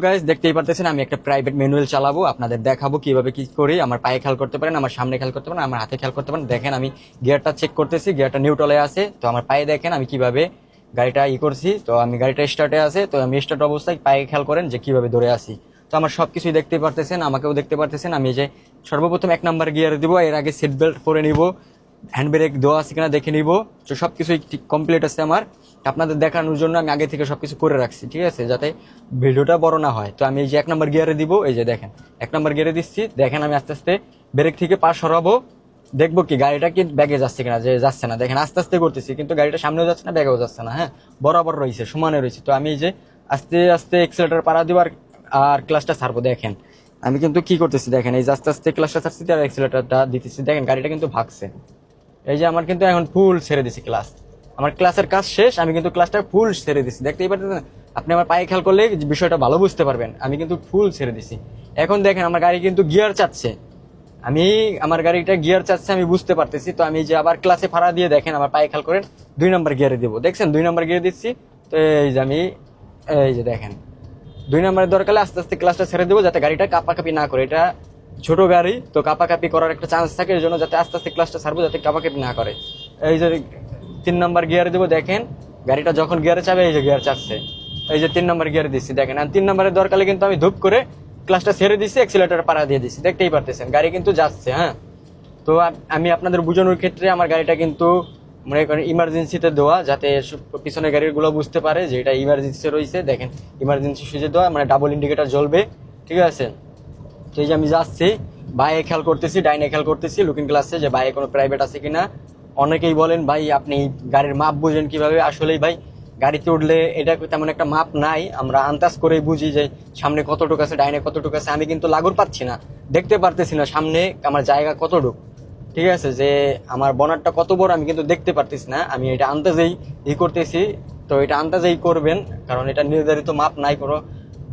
Guys দেখতেই পারতেছেন, আমি একটা প্রাইভেট ম্যানুয়াল চালাবো, আপনাদের দেখাবো কীভাবে কি করি। আমার পায়ে খেয়াল করতে পারেন, আমার সামনে খেয়াল করতে পারেন, আমার হাতে খেয়াল করতে পারেন। দেখেন, আমি গিয়ারটা চেক করতেছি গিয়ারটা নিউট্রালে আছে। তো আমার পায়ে দেখেন, আমি কীভাবে গাড়িটা ই করছি। তো আমি গাড়িটা স্টার্টে আছে, তো আমি স্টার্ট অবস্থায় পায়ে খেয়াল করেন যে কীভাবে ধরে আসি। তো আমার সবকিছুই দেখতে পারতেছেন, আমাকেও দেখতে পারতেছেন। আমি যে সর্বপ্রথম এক নাম্বার গিয়ার দিব, এর আগে সিট বেল্ট পরে নিব। হ্যান্ড ব্রেক দেওয়া আছে কিনা দেখে নিব। তো সব কিছুই ঠিক কমপ্লিট আছে আমার। আপনাদের দেখানোর জন্য আমি আগে থেকে সবকিছু করে রাখছি, ঠিক আছে? যাতে ভিডিওটা বড় না হয়। তো আমি এই যে এক নম্বর গিয়ারে দিব, এই যে দেখেন, এক নম্বর গিয়ারে দিচ্ছি। দেখেন আমি আস্তে আস্তে ব্রেক থেকে পাশ সরাবো। দেখব কি, গাড়িটা কি ব্যাগে যাচ্ছে কিনা, যে যাচ্ছে না। দেখেন, আস্তে আস্তে করতেছি, কিন্তু গাড়িটা সামনেও যাচ্ছে না, ব্যাগেও যাচ্ছে না হ্যাঁ? বরাবর রয়েছে, সমানে রয়েছে। তো আমি এই যে আস্তে আস্তে এক্সেলেটার পাড়া দিব আর আর ক্লাসটা ছাড়বো, দেখেন। আমি কিন্তু কি করতেছি, দেখেন, এই আস্তে আস্তে ক্লাসটা ছাড়ছি আর এক্সেলেটারটা দিতেছি। দেখেন, গাড়িটা কিন্তু ভাগছে। এই যে আমার কিন্তু এখন ফুল ছেড়ে দিছি ক্লাস আমার ক্লাসের কাজ শেষ, আমি কিন্তু ক্লাসটা ফুল ছেড়ে দিছি। দেখতেই পারতেছেন? আপনি আমার পায়ে খেয়াল করলে বিষয়টা ভালো বুঝতে পারবেন। আমি কিন্তু ফুল ছেড়ে দিছি। এখন দেখেন, আমার গাড়ি কিন্তু গিয়ার চাচ্ছে। আমি, আমার গাড়িটা গিয়ার চাচ্ছে, আমি বুঝতে পারতেছি। তো আমি যে আবার ক্লাসে ফাড়া দিয়ে দেখেন, আমার পায়ে খেয়াল করেন, দুই নম্বর গিয়ারে দিব। দেখছেন? দুই নম্বর গিয়ারে দিচ্ছি। তো এই যে আমি, এই যে দেখেন। দুই নম্বরের দরকারে আস্তে আস্তে ক্লাসটা ছেড়ে দেবো, যাতে গাড়িটা কাপাকাপি না করে। এটা ছোট গাড়ি, তো কাপাকাপি করার একটা চান্স থাকে এর জন্য যাতে আস্তে আস্তে ক্লাসটা ছাড়বো, যাতে কাপাকাপি না করে। এই যে তিন নম্বর গিয়ারে দেবো, দেখেন, গাড়িটা যখন গিয়ারে চাবে, এই যে গিয়ার চাপছে। এই যে তিন নম্বর গিয়ারে দিচ্ছি, দেখেন, আর তিন নম্বরের দরকারে কিন্তু আমি ধূপ করে ক্লাসটা ছেড়ে দিচ্ছি এক্সিলেটার পাড়া দিয়ে দিচ্ছি, দেখতেই পারতেছেন, গাড়ি কিন্তু যাচ্ছে হ্যাঁ। তো আমি আপনাদের বোঝানোর ক্ষেত্রে আমার গাড়িটা কিন্তু মনে করেন ইমার্জেন্সিতে দেওয়া যাতে পিছনের গাড়িগুলো বুঝতে পারে যে এটা ইমার্জেন্সি রয়েছে। দেখেন ইমার্জেন্সি সুইচে দেওয়া মানে ডাবল ইন্ডিকেটার জ্বলবে, ঠিক আছে? এই যে আমি যাচ্ছি বাইরে খেয়াল করতেছি, ডাইনে খেয়াল করতেছি লুকিং ক্লাসে যে বাইরে কোনো প্রাইভেট আছে কিনা। অনেকেই বলেন, ভাই, আপনি গাড়ির মাপ বুঝেন কীভাবে? আসলেই ভাই, গাড়িতে উঠলে এটা তেমন একটা মাপ নাই। আমরা আন্দাজ করেই বুঝি যে সামনে কতটুকু আছে, ডাইনে কতটুকু আছে। আমি কিন্তু লাগুর পাচ্ছি না, দেখতে পারতেছি না সামনে আমার জায়গা কতটুকু। ঠিক আছে? যে আমার বনারটা কত বড়, আমি কিন্তু দেখতে পারতেছি না। আমি এটা আন্দাজেই ই করতেছি। তো এটা আন্দাজেই করবেন, কারণ এটা নির্ধারিত মাপ নাই কোনো।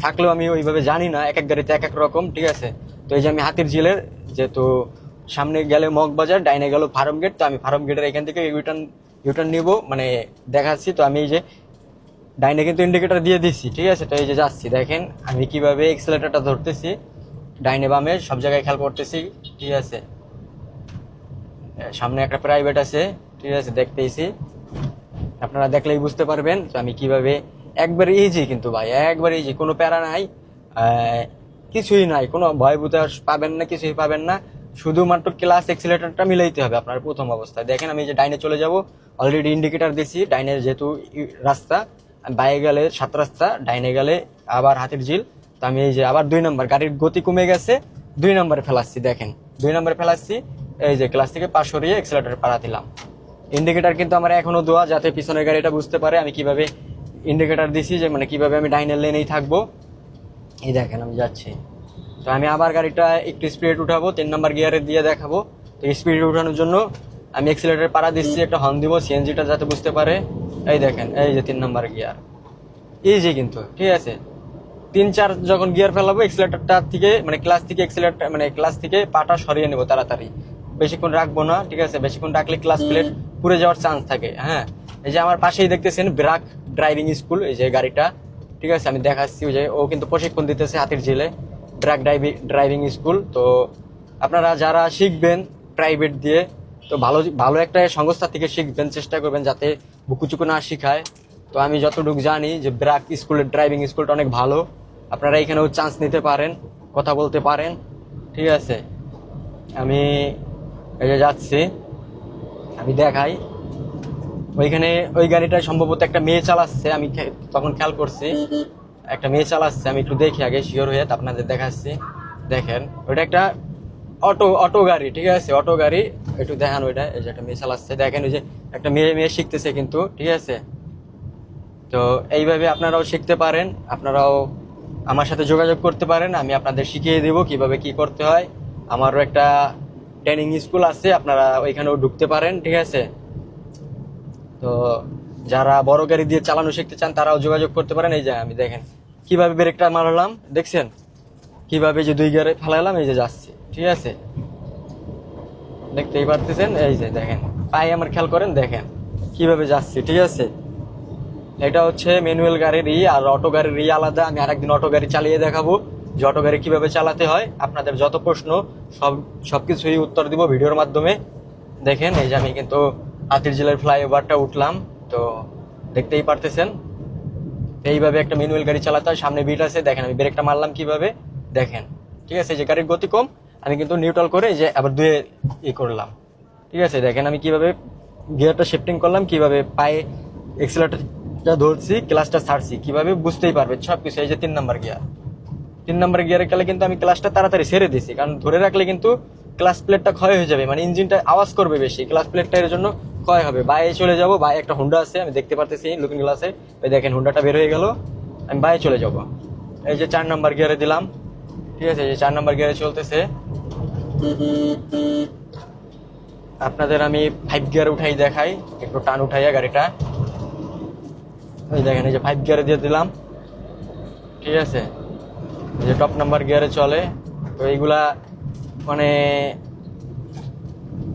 থাকলেও আমি ওইভাবে জানি না, এক এক গাড়িতে এক এক রকম, ঠিক আছে? তো এই যে আমি হাতির ঝিলের যেহেতু সামনে গেলে মগবাজার, ডাইনে গেল ফার্ম গেট, তো আমি ফার্ম গেটের এখান থেকে ইউটার্ন ইউটার্ন নিব মানে দেখাচ্ছি, তো আমি এই যে ডাইনে কিন্তু ইন্ডিকেটার দিয়ে দিচ্ছি, ঠিক আছে? তো এই যে যাচ্ছি, দেখেন, আমি কীভাবে এক্সেলেটারটা ধরতেছি, ডাইনে বামে, সব জায়গায় খেয়াল করতেছি, ঠিক আছে? সামনে একটা প্রাইভেট আছে, ঠিক আছে দেখতেইছি আপনারা দেখলেই বুঝতে পারবেন তো আমি কীভাবে একবার ইজি কিন্তু ভাই, একবার ইজি কোনো প্যারা নাই। কিছুই নাই, কোনো ভয় ভূতে পাবেন না, কিছুই পাবেন না। শুধুমাত্র ক্লাস এক্সিলেটারটা মিলাইতে হবে আপনার প্রথম অবস্থায়। দেখেন আমি যে ডাইনে চলে যাব অলরেডি ইন্ডিকেটার দিছি, ডাইনের যেহেতু রাস্তা, বাইরে গেলে সাত রাস্তা, ডাইনে গেলে আবার হাতের ঝিল। তো আমি এই যে আবার দুই নম্বর, গাড়ির গতি কমে গেছে, দুই নম্বরে ফেলাচ্ছি, দেখেন। দুই নম্বরে ফেলাচ্ছি, এই যে ক্লাস থেকে পাশ সরিয়ে এক্সিলেটার পাড়া দিলাম। ইন্ডিকেটার কিন্তু আমার এখনও দোয়া, যাতে পিছনের গাড়িটা বুঝতে পারে আমি কীভাবে ইন্ডিকেটার দিছি যে মানে কীভাবে আমি ডাইনের লেনেই থাকব। এই দেখেন, আমি যাচ্ছি। তো আমি আবার গাড়িটা একটু স্পিড উঠাবো, তিন নাম্বার গিয়ারে দিয়ে দেখাবো। তো স্পিড উঠানোর জন্য আমি এক্সিলেটার পাড়া দিচ্ছি, একটা হর্ন দিব সিএনজিটা যাতে বুঝতে পারে। এই দেখেন, এই যে তিন নাম্বার গিয়ার ইজি কিন্তু, ঠিক আছে? তিন, চার যখন গিয়ার ফেলাবো এক্সিলেটারটা থেকে মানে ক্লাস থেকে এক্সিলেটার মানে ক্লাস থেকে পাটা সরিয়ে নেব তাড়াতাড়ি। বেশিক্ষণ রাখব না, ঠিক আছে? বেশিক্ষণ রাখলে ক্লাস প্লেট পুড়ে যাওয়ার চান্স থাকে হ্যাঁ? এই যে আমার পাশেই দেখতেছেন ব্রাক ড্রাইভিং স্কুল, এই যে গাড়িটা। ঠিক আছে, আমি দেখাচ্ছি যে ও কিন্তু প্রশিক্ষণ দিতেছে হাতির ঝিলে ড্রাক ড্রাইভিং ড্রাইভিং স্কুল। তো আপনারা যারা শিখবেন প্রাইভেট দিয়ে, তো ভালো ভালো একটা সংস্থা থেকে শিখবেন, চেষ্টা করবেন যাতে বুকুচুকু না শিখায়। তো আমি যতটুকু জানি যে ব্রাক স্কুলের ড্রাইভিং স্কুলটা অনেক ভালো। আপনারা এখানেও চান্স নিতে পারেন, কথা বলতে পারেন। ঠিক আছে, আমি এই যে যাচ্ছি, আমি দেখাই। ওইখানে ওই গাড়িটা সম্ভবত একটা মেয়ে চালাচ্ছে, আমি তখন খেয়াল করছি। একটা মেয়ে চালাচ্ছে, আমি একটু দেখি আগে শিওর হয়ে আপনাদের দেখাচ্ছি। দেখেন, ওইটা একটা অটো অটো গাড়ি, ঠিক আছে? অটো গাড়ি, একটু দেখান ওইটা, এই যে একটা মেয়ে চালাচ্ছে। দেখেন ওই যে একটা মেয়ে মেয়ে শিখতেছে কিন্তু, ঠিক আছে? তো এইভাবে আপনারাও শিখতে পারেন, আপনারাও আমার সাথে যোগাযোগ করতে পারেন, আমি আপনাদের শিখিয়ে দেব কীভাবে কি করতে হয়। আমারও একটা ট্রেনিং স্কুল আছে, আপনারা ওইখানেও ঢুকতে পারেন, ঠিক আছে? তো যারা বড় গাড়ি দিয়ে চালানো শিখতে চান, তারাও যোগাযোগ করতে পারেন। এই যে আমি দেখেন, কীভাবে ব্রেকটা মারলাম, দেখছেন? কীভাবে যে দুই গাড়ি ফেলালাম এই যে যাচ্ছে, ঠিক আছে? দেখতেই পারতেছেন? এই যে দেখেন, পায়ে আমার খেয়াল করেন, দেখেন, কীভাবে যাচ্ছে, ঠিক আছে? এটা হচ্ছে ম্যানুয়াল গাড়ির ই, আর অটো গাড়ির ই আলাদা। আমি আরেকদিন অটো গাড়ি চালিয়ে দেখাবো, যে অটো গাড়ি কীভাবে চালাতে হয়। আপনাদের যত প্রশ্ন, সব সব কিছুই উত্তর দিব ভিডিওর মাধ্যমে। দেখেন, এই যে আমি কিন্তু হাতির জেলার ফ্লাইওভারটা উঠলাম, তো দেখতেই পারতেছেন। এইভাবে একটা ম্যানুয়াল গাড়ি চালাতে হয়, সামনে বিট আছে, দেখেন আমি ব্রেকটা মারলাম কীভাবে, দেখেন। ঠিক আছে, যে গাড়ির গতি কম, আমি কিন্তু নিউট্রাল করে যে আবার দুয়ে ই করলাম। ঠিক আছে, দেখেন আমি কীভাবে গিয়ারটা শিফটিং করলাম, কীভাবে পায়ে এক্সেলেটারটা ধরছি ক্লাসটা ছাড়ছি, কীভাবে বুঝতেই পারবে সব কিছু এই যে তিন নাম্বার গিয়ার তিন নম্বর গিয়ারে গেলে কিন্তু আমি ক্লাসটা তাড়াতাড়ি ছেড়ে দিছি, কারণ ধরে রাখলে কিন্তু ক্লাস প্লেটটা ক্ষয় হয়ে যাবে মানে ইঞ্জিনটা আওয়াজ করবে বেশি ক্লাস প্লেটটা এর জন্য ক্ষয় হবে। বাইরে চলে যাব বাইরে একটা হুন্ডা আছে, আমি দেখতে পারতেছি লুকিং গ্লাসে ওই দেখেন হুন্ডাটা বের হয়ে গেল। আমি বাইরে চলে যাব। এই যে চার নাম্বার গিয়ারে দিলাম। ঠিক আছে যে চার নাম্বার গিয়ারে চলতেছে। আপনাদের আমি ফাইভ গিয়ার উঠাই দেখাই, একটু টান উঠাইয়া গাড়িটা। ওই দেখেন, এই যে ফাইভ গিয়ারে দিয়ে দিলাম। ঠিক আছে, এই যে টপ নাম্বার গিয়ারে চলে। তো এইগুলা মানে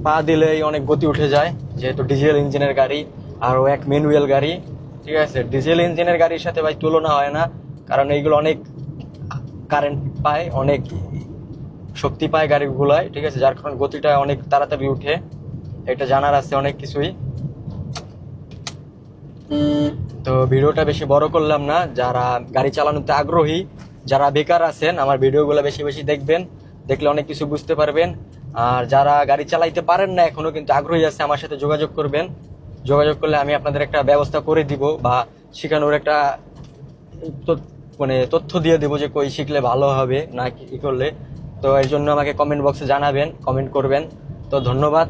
পা দিলেই অনেক গতি উঠে যায়। যেহেতু ডিজেল ইঞ্জিনের গাড়ি আর ও এক ম্যানুয়াল গাড়ি, ঠিক আছে? ডিজেল ইঞ্জিনের গাড়ির সাথে ভাই তুলনা হয় না, কারণ এইগুলো অনেক কারেন্ট পায়, অনেক শক্তি পায় গাড়িগুলায়, ঠিক আছে? যার কারণে গতিটা অনেক তাড়াতাড়ি উঠে। এটা জানার আছে অনেক কিছুই। তো ভিডিওটা বেশি বড় করলাম না, যারা গাড়ি চালানোতে আগ্রহী, যারা বেকার আছেন, আমার ভিডিওগুলো বেশি বেশি দেখবেন, দেখলে অনেক কিছু বুঝতে পারবেন। আর যারা গাড়ি চালাইতে পারেন না, এখনও কিন্তু আগ্রহী আছে আমার সাথে যোগাযোগ করবেন। যোগাযোগ করলে আমি আপনাদের একটা ব্যবস্থা করে দিব বা শেখানোর একটা মানে তথ্য দিয়ে দেবো যে কই শিখলে ভালো হবে, না কি করলে। তো এই জন্য আমাকে কমেন্ট বক্সে জানাবেন কমেন্ট করবেন। তো ধন্যবাদ।